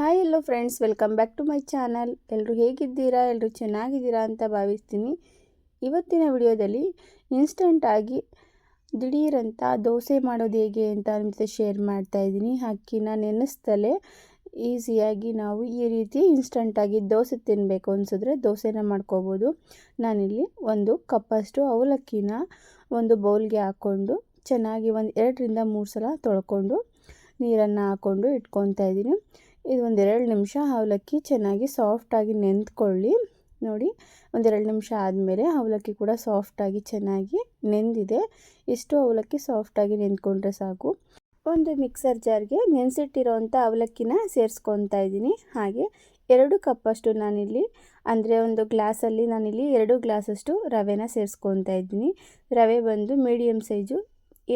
Hi hello friends welcome back to my channel ಎಲ್ಲರೂ ಹೇಗಿದ್ದೀರಾ? ಎಲ್ಲರೂ ಚೆನ್ನಾಗಿದ್ದೀರಾ ಅಂತ ಭಾವಿಸ್ತೀನಿ. ಇವತ್ತಿನ ವಿಡಿಯೋದಲ್ಲಿ ಇನ್ಸ್ಟಂಟಾಗಿ ದಿಢೀರಂತ ದೋಸೆ ಮಾಡೋದು ಹೇಗೆ ಅಂತ ನಿಮ್ಮ ಶೇರ್ ಮಾಡ್ತಾ ಇದ್ದೀನಿ. ಅಕ್ಕಿನ ನೆನೆಸ್ತಲೇ ಈಸಿಯಾಗಿ ನಾವು ಈ ರೀತಿ ಇನ್ಸ್ಟಂಟಾಗಿ ದೋಸೆ ತಿನ್ನಬೇಕು ಅನಿಸಿದ್ರೆ ದೋಸೆನ ಮಾಡ್ಕೋಬೋದು. ನಾನಿಲ್ಲಿ ಒಂದು ಕಪ್ಪಷ್ಟು ಅವಲಕ್ಕಿನ ಒಂದು ಬೌಲ್ಗೆ ಹಾಕ್ಕೊಂಡು ಚೆನ್ನಾಗಿ ಒಂದು ಎರಡರಿಂದ ಮೂರು ಸಲ ತೊಳ್ಕೊಂಡು ನೀರನ್ನು ಹಾಕ್ಕೊಂಡು ಇಟ್ಕೊತಾ ಇದ್ದೀನಿ. ಇದು ಒಂದೆರಡು ನಿಮಿಷ ಅವಲಕ್ಕಿ ಚೆನ್ನಾಗಿ ಸಾಫ್ಟಾಗಿ ನೆಂದ್ಕೊಳ್ಳಿ. ನೋಡಿ ಒಂದೆರಡು ನಿಮಿಷ ಆದಮೇಲೆ ಅವಲಕ್ಕಿ ಕೂಡ ಸಾಫ್ಟಾಗಿ ಚೆನ್ನಾಗಿ ನೆಂದಿದೆ. ಇಷ್ಟು ಅವಲಕ್ಕಿ ಸಾಫ್ಟಾಗಿ ನೆಂದ್ಕೊಂಡ್ರೆ ಸಾಕು. ಒಂದು ಮಿಕ್ಸರ್ ಜಾರ್ಗೆ ನೆನೆಸಿಟ್ಟಿರೋವಂಥ ಅವಲಕ್ಕಿನ ಸೇರಿಸ್ಕೊತಾ ಇದ್ದೀನಿ. ಹಾಗೆ ಎರಡು ಕಪ್ಪಷ್ಟು ನಾನಿಲ್ಲಿ, ಅಂದರೆ ಒಂದು ಗ್ಲಾಸಲ್ಲಿ ನಾನಿಲ್ಲಿ ಎರಡು ಗ್ಲಾಸಷ್ಟು ರವೆನ ಸೇರಿಸ್ಕೊತಾ ಇದ್ದೀನಿ. ರವೆ ಬಂದು ಮೀಡಿಯಮ್ ಸೈಜು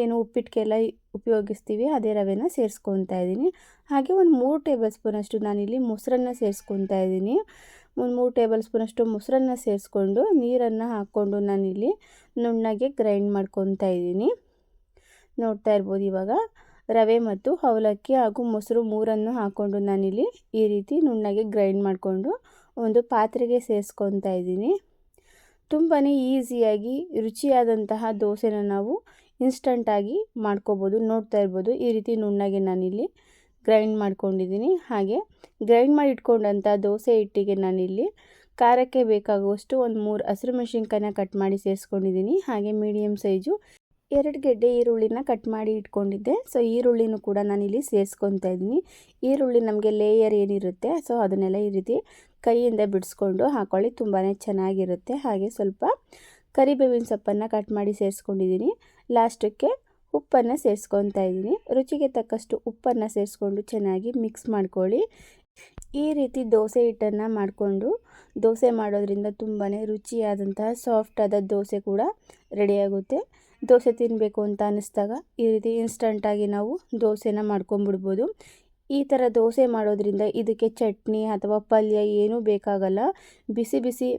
ಏನು ಉಪ್ಪಿಟ್ಟಿಗೆಲ್ಲ ಉಪಯೋಗಿಸ್ತೀವಿ, ಅದೇ ರವೆನ ಸೇರಿಸ್ಕೊತಾ ಇದ್ದೀನಿ. ಹಾಗೆ ಒಂದು ಮೂರು ಟೇಬಲ್ ಸ್ಪೂನಷ್ಟು ನಾನಿಲ್ಲಿ ಮೊಸರನ್ನ ಸೇರಿಸ್ಕೊತಾ ಇದ್ದೀನಿ. ಒಂದು ಮೂರು ಟೇಬಲ್ ಸ್ಪೂನಷ್ಟು ಮೊಸರನ್ನ ಸೇರಿಸ್ಕೊಂಡು ನೀರನ್ನು ಹಾಕ್ಕೊಂಡು ನಾನಿಲ್ಲಿ ನುಣ್ಣಗೆ ಗ್ರೈಂಡ್ ಮಾಡ್ಕೊತಾ ಇದ್ದೀನಿ. ನೋಡ್ತಾ ಇರ್ಬೋದು ಇವಾಗ. ರವೆ ಮತ್ತು ಅವಲಕ್ಕಿ ಹಾಗೂ ಮೊಸರು ಮೂರನ್ನು ಹಾಕ್ಕೊಂಡು ನಾನಿಲ್ಲಿ ಈ ರೀತಿ ನುಣ್ಣಗೆ ಗ್ರೈಂಡ್ ಮಾಡಿಕೊಂಡು ಒಂದು ಪಾತ್ರೆಗೆ ಸೇರಿಸ್ಕೊತಾ ಇದ್ದೀನಿ. ತುಂಬಾ ಈಸಿಯಾಗಿ ರುಚಿಯಾದಂತಹ ದೋಸೆನ ನಾವು ಇನ್ಸ್ಟಂಟಾಗಿ ಮಾಡ್ಕೋಬೋದು, ನೋಡ್ತಾ ಇರ್ಬೋದು. ಈ ರೀತಿ ನುಣ್ಣಗೆ ನಾನಿಲ್ಲಿ ಗ್ರೈಂಡ್ ಮಾಡ್ಕೊಂಡಿದ್ದೀನಿ. ಹಾಗೆ ಗ್ರೈಂಡ್ ಮಾಡಿ ಇಟ್ಕೊಂಡಂಥ ದೋಸೆ ಹಿಟ್ಟಿಗೆ ನಾನಿಲ್ಲಿ ಖಾರಕ್ಕೆ ಬೇಕಾಗುವಷ್ಟು ಒಂದು ಮೂರು ಹಸಿರು ಮೆಣಸಿನ್ಕಾಯಿನ ಕಟ್ ಮಾಡಿ ಸೇರಿಸ್ಕೊಂಡಿದ್ದೀನಿ. ಹಾಗೆ ಮೀಡಿಯಮ್ ಸೈಜು ಎರಡು ಗೆಡ್ಡೆ ಈರುಳ್ಳಿನ ಕಟ್ ಮಾಡಿ ಇಟ್ಕೊಂಡಿದ್ದೆ. ಸೊ ಈರುಳ್ಳಿನೂ ಕೂಡ ನಾನಿಲ್ಲಿ ಸೇರಿಸ್ಕೊತಾ ಇದ್ದೀನಿ. ಈರುಳ್ಳಿ ನಮಗೆ ಲೇಯರ್ ಏನಿರುತ್ತೆ ಸೊ ಅದನ್ನೆಲ್ಲ ಈ ರೀತಿ ಕೈಯಿಂದ ಬಿಡಿಸ್ಕೊಂಡು ಹಾಕೊಳ್ಳಿ. ತುಂಬಾ ಚೆನ್ನಾಗಿರುತ್ತೆ. ಹಾಗೆ ಸ್ವಲ್ಪ ಕರಿಬೇವಿನ ಸೊಪ್ಪನ್ನು ಕಟ್ ಮಾಡಿ ಸೇರಿಸ್ಕೊಂಡಿದ್ದೀನಿ. ಲಾಸ್ಟಕ್ಕೆ ಉಪ್ಪನ್ನು ಸೇರಿಸ್ಕೊತಾ ಇದ್ದೀನಿ. ರುಚಿಗೆ ತಕ್ಕಷ್ಟು ಉಪ್ಪನ್ನು ಸೇರಿಸ್ಕೊಂಡು ಚೆನ್ನಾಗಿ ಮಿಕ್ಸ್ ಮಾಡ್ಕೊಳ್ಳಿ. ಈ ರೀತಿ ದೋಸೆ ಹಿಟ್ಟನ್ನು ಮಾಡಿಕೊಂಡು ದೋಸೆ ಮಾಡೋದ್ರಿಂದ ತುಂಬಾ ರುಚಿಯಾದಂತಹ ಸಾಫ್ಟಾದ ದೋಸೆ ಕೂಡ ರೆಡಿಯಾಗುತ್ತೆ ದೋಸೆ ತಿನ್ನಬೇಕು ಅಂತ ಅನ್ನಿಸ್ದಾಗ ಈ ರೀತಿ ಇನ್ಸ್ಟಂಟಾಗಿ ನಾವು ದೋಸೆನ ಮಾಡ್ಕೊಂಬಿಡ್ಬೋದು. ಈ ಥರ ದೋಸೆ ಮಾಡೋದ್ರಿಂದ ಇದಕ್ಕೆ ಚಟ್ನಿ ಅಥವಾ ಪಲ್ಯ ಏನೂ ಬೇಕಾಗಲ್ಲ. ಬಿಸಿ ಬಿಸಿ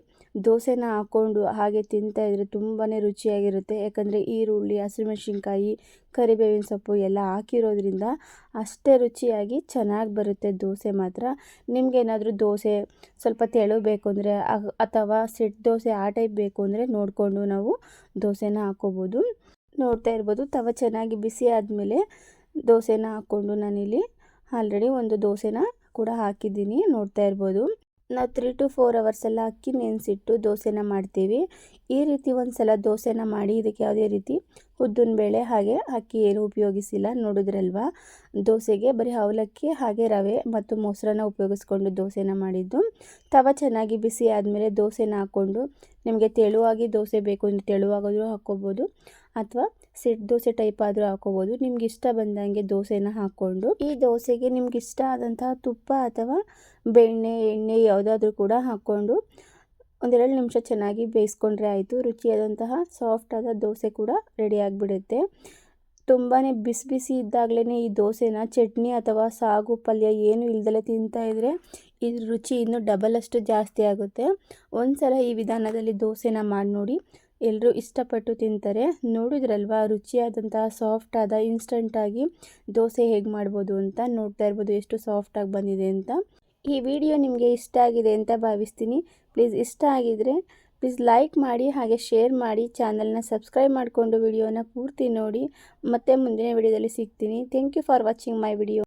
ದೋಸೆನ ಹಾಕ್ಕೊಂಡು ಹಾಗೆ ತಿಂತಾಯಿದ್ರೆ ತುಂಬಾ ರುಚಿಯಾಗಿರುತ್ತೆ. ಯಾಕಂದರೆ ಈರುಳ್ಳಿ, ಹಸಿಮೆಣ್ಸಿನ್ಕಾಯಿ, ಕರಿಬೇವಿನ ಸೊಪ್ಪು ಎಲ್ಲ ಹಾಕಿರೋದ್ರಿಂದ ಅಷ್ಟೇ ರುಚಿಯಾಗಿ ಚೆನ್ನಾಗಿ ಬರುತ್ತೆ ದೋಸೆ ಮಾತ್ರ. ನಿಮಗೇನಾದರೂ ದೋಸೆ ಸ್ವಲ್ಪ ತೆಳು ಬೇಕು ಅಂದರೆ ಅಥವಾ ಸೆಟ್ ದೋಸೆ ಆ ಟೈಪ್ ಬೇಕು ಅಂದರೆ ನೋಡಿಕೊಂಡು ನಾವು ದೋಸೆನ ಹಾಕ್ಕೋಬೋದು ನೋಡ್ತಾ ಇರ್ಬೋದು. ತವ ಚೆನ್ನಾಗಿ ಬಿಸಿ ಆದಮೇಲೆ ದೋಸೆನ ಹಾಕ್ಕೊಂಡು ನಾನಿಲ್ಲಿ ಆಲ್ರೆಡಿ ಒಂದು ದೋಸೆನ ಕೂಡ ಹಾಕಿದ್ದೀನಿ. ನೋಡ್ತಾ ಇರ್ಬೋದು. ನಾವು ತ್ರೀ ಟು ಫೋರ್ ಅವರ್ಸೆಲ್ಲ ಅಕ್ಕಿ ನೆನೆಸಿಟ್ಟು ದೋಸೆನ ಮಾಡ್ತೀವಿ. ಈ ರೀತಿ ಒಂದು ಸಲ ದೋಸೆನ ಮಾಡಿ ಇದಕ್ಕೆ ಯಾವುದೇ ರೀತಿ ಉದ್ದಿನ ಬೇಳೆ ಹಾಗೆ ಅಕ್ಕಿ ಏನು ಉಪಯೋಗಿಸಿಲ್ಲ. ನೋಡಿದ್ರಲ್ವಾ? ದೋಸೆಗೆ ಬರೀ ಅವಲಕ್ಕಿ ಹಾಗೆ ರವೆ ಮತ್ತು ಮೊಸರನ್ನ ಉಪಯೋಗಿಸ್ಕೊಂಡು ದೋಸೆನ ಮಾಡಿದ್ದು. ತವ ಚೆನ್ನಾಗಿ ಬಿಸಿ ಆದಮೇಲೆ ದೋಸೆನ ಹಾಕ್ಕೊಂಡು ನಿಮಗೆ ತೆಳುವಾಗಿ ದೋಸೆ ಬೇಕು ಅಂದರೆ ತೆಳುವಾಗಾದರೂ ಹಾಕ್ಕೋಬೋದು. ಅಥವಾ ಸೆಟ್ ದೋಸೆ ಟೈಪ್ ಆದರೂ ಹಾಕೋಬೋದು. ನಿಮ್ಗೆ ಇಷ್ಟ ಬಂದಂಗೆ ದೋಸೆನ ಹಾಕ್ಕೊಂಡು. ಈ ದೋಸೆಗೆ ನಿಮ್ಗೆ ಇಷ್ಟ ಆದಂತಹ ತುಪ್ಪ ಅಥವಾ ಬೆಣ್ಣೆ, ಎಣ್ಣೆ ಯಾವುದಾದ್ರೂ ಕೂಡ ಹಾಕ್ಕೊಂಡು ಒಂದೆರಡು ನಿಮಿಷ ಚೆನ್ನಾಗಿ ಬೇಯಿಸ್ಕೊಂಡ್ರೆ ಆಯಿತು. ರುಚಿಯಾದಂತಹ ಸಾಫ್ಟಾದ ದೋಸೆ ಕೂಡ ರೆಡಿ ಆಗಿಬಿಡುತ್ತೆ. ತುಂಬಾ ಬಿಸಿ ಬಿಸಿ ಇದ್ದಾಗಲೇ ಈ ದೋಸೆನ ಚಟ್ನಿ ಅಥವಾ ಸಾಗು ಪಲ್ಯ ಏನು ಇಲ್ದಲೆ ತಿಂತಾಯಿದ್ರೆ ಇದ್ರ ರುಚಿ ಇನ್ನೂ ಡಬಲ್ ಅಷ್ಟು ಜಾಸ್ತಿ ಆಗುತ್ತೆ. ಒಂದು ಸಲ ಈ ವಿಧಾನದಲ್ಲಿ ದೋಸೆನ ಮಾಡಿ ನೋಡಿ ಎಲ್ಲರೂ ಇಷ್ಟಪಟ್ಟು ತಿಂತಾರೆ. ನೋಡಿದ್ರಲ್ವಾ? ರುಚಿಯಾದಂತಹ, ಸಾಫ್ಟಾದ, ಇನ್ಸ್ಟಂಟಾಗಿ ದೋಸೆ ಹೇಗೆ ಮಾಡ್ಬೋದು ಅಂತ ನೋಡ್ತಾ ಇರ್ಬೋದು ಎಷ್ಟು ಸಾಫ್ಟಾಗಿ ಬಂದಿದೆ ಅಂತ. ಈ ವಿಡಿಯೋ ನಿಮಗೆ ಇಷ್ಟ ಆಗಿದೆ ಅಂತ ಭಾವಿಸ್ತೀನಿ. ಪ್ಲೀಸ್ ಇಷ್ಟ ಆಗಿದರೆ ಪ್ಲೀಸ್ ಲೈಕ್ ಮಾಡಿ, ಹಾಗೆ ಶೇರ್ ಮಾಡಿ, ಚಾನಲ್ನ ಸಬ್ಸ್ಕ್ರೈಬ್ ಮಾಡಿಕೊಂಡು ವಿಡಿಯೋನ ಪೂರ್ತಿ ನೋಡಿ. ಮತ್ತೆ ಮುಂದಿನ ವಿಡಿಯೋದಲ್ಲಿ ಸಿಗ್ತೀನಿ. Thank you for watching my video.